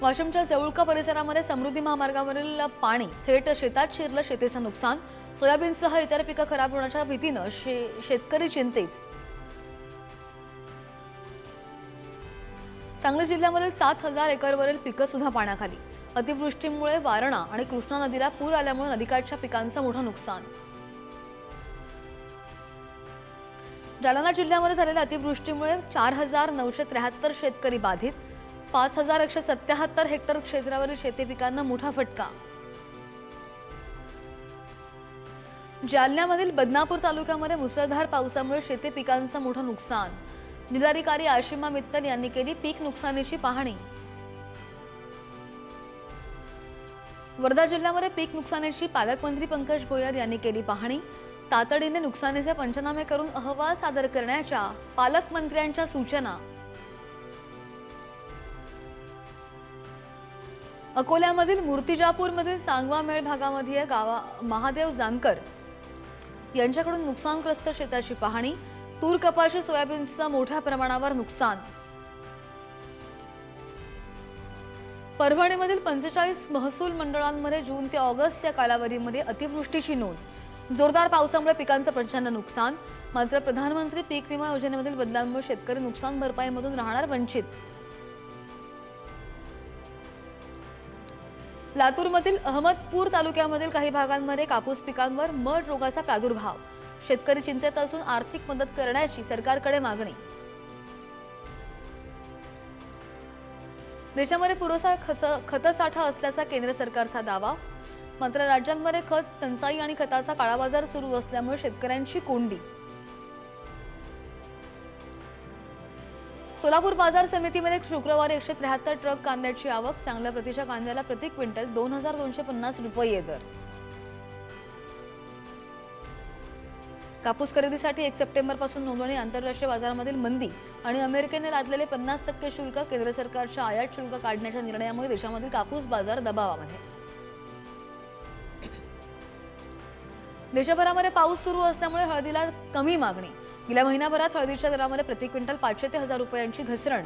वाशिमच्या जवळका परिसरामध्ये समृद्धी महामार्गावरील पाणी थेट शेतात शिरलं शेतीचं नुकसान. सोयाबीनसह इतर पिकं खराब होण्याच्या भीतीनं शे शेतकरी चिंतेत. सांगली जिल्ह्यामधील सात हजार एकरवरील पिकं सुद्धा पाण्याखाली. अतिवृष्टीमुळे वारणा आणि कृष्णा नदीला पूर आल्यामुळे नदीकाठच्या पिकांचं मोठं नुकसान. जालना जिल्ह्यामध्ये झालेल्या अतिवृष्टीमुळे चार हजार नऊशे त्र्याहत्तर शेतकरी बाधित. पाच हजार एकशे सत्याहत्तर हेक्टर क्षेत्रावरील शेती पिकांना मोठा फटका. जालन्यामधील बदनापूर तालुक्यामध्ये मुसळधार पावसामुळे शेती पिकांचं मोठं नुकसान. जिल्हाधिकारी आशिमा मित्तल यांनी केली पीक नुकसानीची पाहणी. वर्धा जिल्ह्यामध्ये पीक नुकसानीची पालकमंत्री पंकज भोयर यांनी केली पाहणी. तातडीने नुकसानीचे पंचनामे करून अहवाल सादर करण्याच्या पालकमंत्र्यांच्या सूचना. अकोल्यामधील मूर्तिजापूरमधील सांगवा मेळ भागामध्ये गावा महादेव जानकर यांच्याकडून नुकसानग्रस्त शेताची पाहणी तूर कपाशी सोयाबीनचं मोठ्या प्रमाणावर नुकसान. परभणीमधील पंचेचाळीस महसूल मंडळांमध्ये जून ते ऑगस्ट या कालावधीमध्ये अतिवृष्टीची नोंद. जोरदार पावसामुळे पिकांचं प्रचंड नुकसान. मात्र प्रधानमंत्री पीक विमा योजनेमधील बदलांमुळे शेतकरी नुकसान भरपाईमधून राहणार वंचित. लातूरमधील अहमदपूर तालुक्यामधील काही भागांमध्ये कापूस पिकांवर मड रोगाचा प्रादुर्भाव. शेतकरी चिंतेत असून आर्थिक मदत करण्याची सरकारकडे मागणी. देशामध्ये पुरेसा खच खतसाठा असल्याचा केंद्र सरकारचा दावा. मात्र राज्यांमध्ये खत टंचाई आणि खताचा काळाबाजार सुरू असल्यामुळे शेतकऱ्यांची कोंडी. सोलापूर बाजार समितीमध्ये शुक्रवारी एकशे त्र्याहत्तर ट्रक कांद्याची आवक चांगल्या प्रतीच्या कांद्याला प्रति क्विंटल दोन हजार दोनशे पन्नास रुपये दर. कापूस खरेदीसाठी एक सप्टेंबरपासून नोंदणी आंतरराष्ट्रीय बाजारामधील मंदी आणि अमेरिकेने लादलेले पन्नास टक्के शुल्क केंद्र सरकारच्या आयात शुल्क काढण्याच्या निर्णयामुळे देशामधील कापूस बाजार दबावामध्ये. देशभरामध्ये पाऊस सुरू असल्यामुळे हळदीला कमी मागणी गेल्या महिनाभरात हळदीच्या दरामध्ये प्रति क्विंटल पाचशे ते हजार रुपयांची घसरण.